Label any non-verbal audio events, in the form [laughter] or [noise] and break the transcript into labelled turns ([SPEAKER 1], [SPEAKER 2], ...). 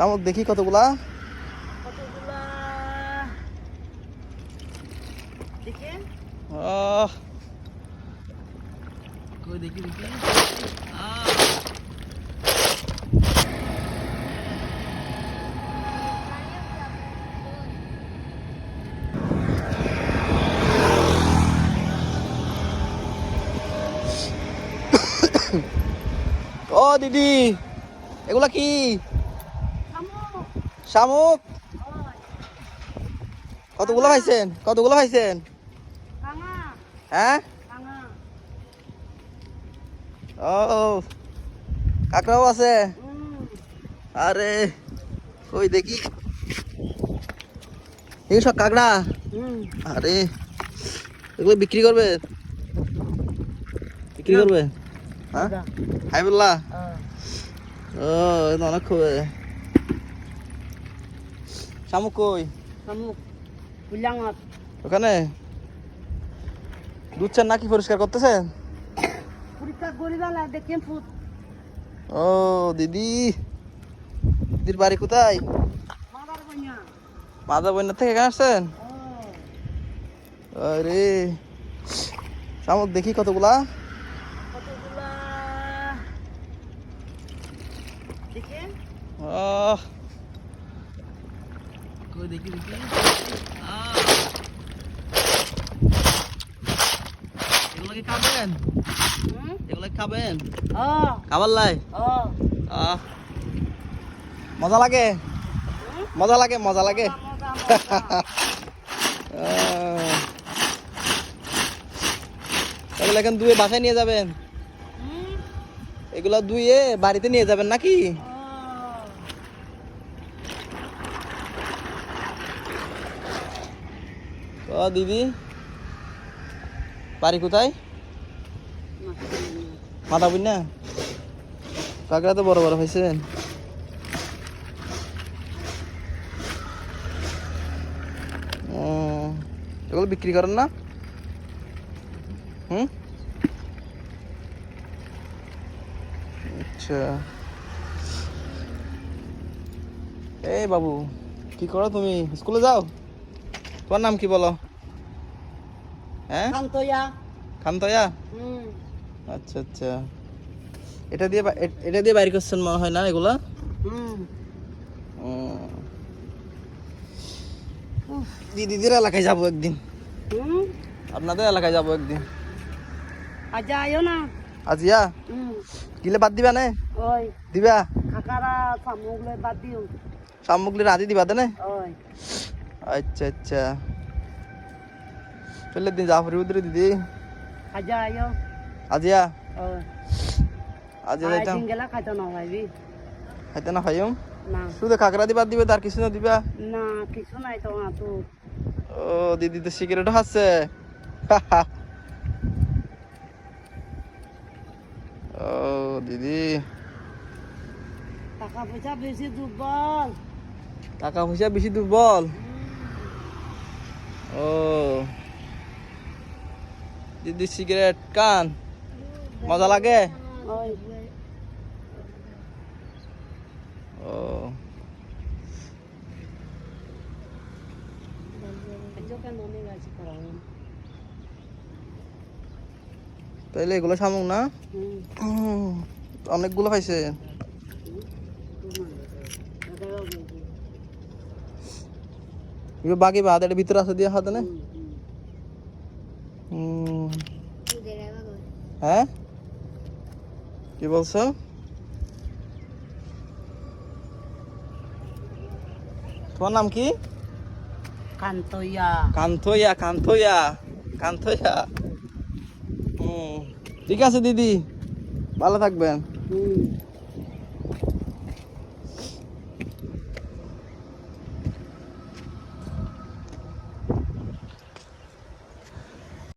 [SPEAKER 1] শামুক দেখি কতগুলা।
[SPEAKER 2] কতগুলা? দেখে।
[SPEAKER 1] আহ, কই দেখি দেখি। [coughs] ও দিদি এগুলা কি?
[SPEAKER 2] শামুক।
[SPEAKER 1] কতগুলো পাইছেন? কতগুলো পাইছেন? হ্যাঁ? ও কাকড়াও আছে? আরে ওই দেখি। এই সব কাঁকড়া?
[SPEAKER 2] হুম
[SPEAKER 1] আরে এগুলো বিক্রি করবে? বিক্রি করবে? হ্যাঁ? হাই বললা
[SPEAKER 2] হ্যাঁ।
[SPEAKER 1] ও অনেক খুবই শামুক কই?
[SPEAKER 2] শামুক।
[SPEAKER 1] ওখানে? দুধছেন নাকি পরিষ্কার করতেছেন?
[SPEAKER 2] পরীক্ষা করি বেলা দেখেন ফুট।
[SPEAKER 1] ও দিদি। দিদির বাড়ি কোথায়? মাদা বন্যার থেকে এখানে আসছেন?
[SPEAKER 2] ও।
[SPEAKER 1] আরে। শামুক দেখি কতগুলা।
[SPEAKER 2] কতগুলা? দেখে
[SPEAKER 1] আহ, কই দেখি দেখি। খাবেন?
[SPEAKER 2] হুম?
[SPEAKER 1] এগুলো খাবেন? খাবার লাই? মজা লাগে? মজা লাগে মজা লাগে। এগুলো এখন দুয়ে বাসায় নিয়ে যাবেন? এগুলো দুয়ে বাড়িতে নিয়ে যাবেন নাকি?
[SPEAKER 2] ও
[SPEAKER 1] দিদি। বাড়ি কোথায়? মাথা বুঝ না? কাকড়া তো বড় বড় হয়েছে। ও, এগুলো বিক্রি করেন না? হুম? আচ্ছা। এই বাবু কি করো তুমি? স্কুলে যাও? তোমার নাম কি বলো? হ্যাঁ? খান্তয়া।
[SPEAKER 2] হুম।
[SPEAKER 1] আচ্ছা আচ্ছা। এটা দিয়ে এটা দিয়ে বাইর করছেন মনে হয় না এগুলা? দিদিদের এলাকায় যাব একদিন। আপনাদের এলাকায় যাব একদিন।
[SPEAKER 2] আজ আয়ো না।
[SPEAKER 1] আজিয়া গিলে বাদ দিবা নে?
[SPEAKER 2] ওই।
[SPEAKER 1] দিবা?
[SPEAKER 2] কাকারা সামুগলে বাদ দিও।
[SPEAKER 1] শামুকলি রাজি দিবা দে নে?
[SPEAKER 2] ওই।
[SPEAKER 1] আচ্ছা আচ্ছা। চলে দিন জাফরি উদ্রে দিদি
[SPEAKER 2] আজ আয়ো।
[SPEAKER 1] আজিয়া আজিয়া যাইতাম।
[SPEAKER 2] গেলা খাইতো না ভাইবি
[SPEAKER 1] খাইতে না খাইম?
[SPEAKER 2] না।
[SPEAKER 1] শুধু কাকড়া দিবা দিবে তার কিছু না দিবা
[SPEAKER 2] না কিছু নাই তো না তো
[SPEAKER 1] ও দিদি তো সিগারেটও হাসছে ও দিদি।
[SPEAKER 2] টাকা পয়সা বেশি দুর্বল
[SPEAKER 1] টাকা পয়সা বেশি দুর্বল ও। দিদি সিগারেট কান মজা লাগে? ও। তাইলে এগুলো শামুক না? অনেকগুলো পাইছে বাদ এটা ভিতরে আছে দিয়ে হাতে না। হুম। হ্যাঁ? কি বলছো? তোমার নাম কি?
[SPEAKER 2] কান্তইয়া।
[SPEAKER 1] কান্থইয়া কান্থইয়া কান্থইয়া হুম ঠিক আছে দিদি ভালো থাকবেন।
[SPEAKER 2] হুম।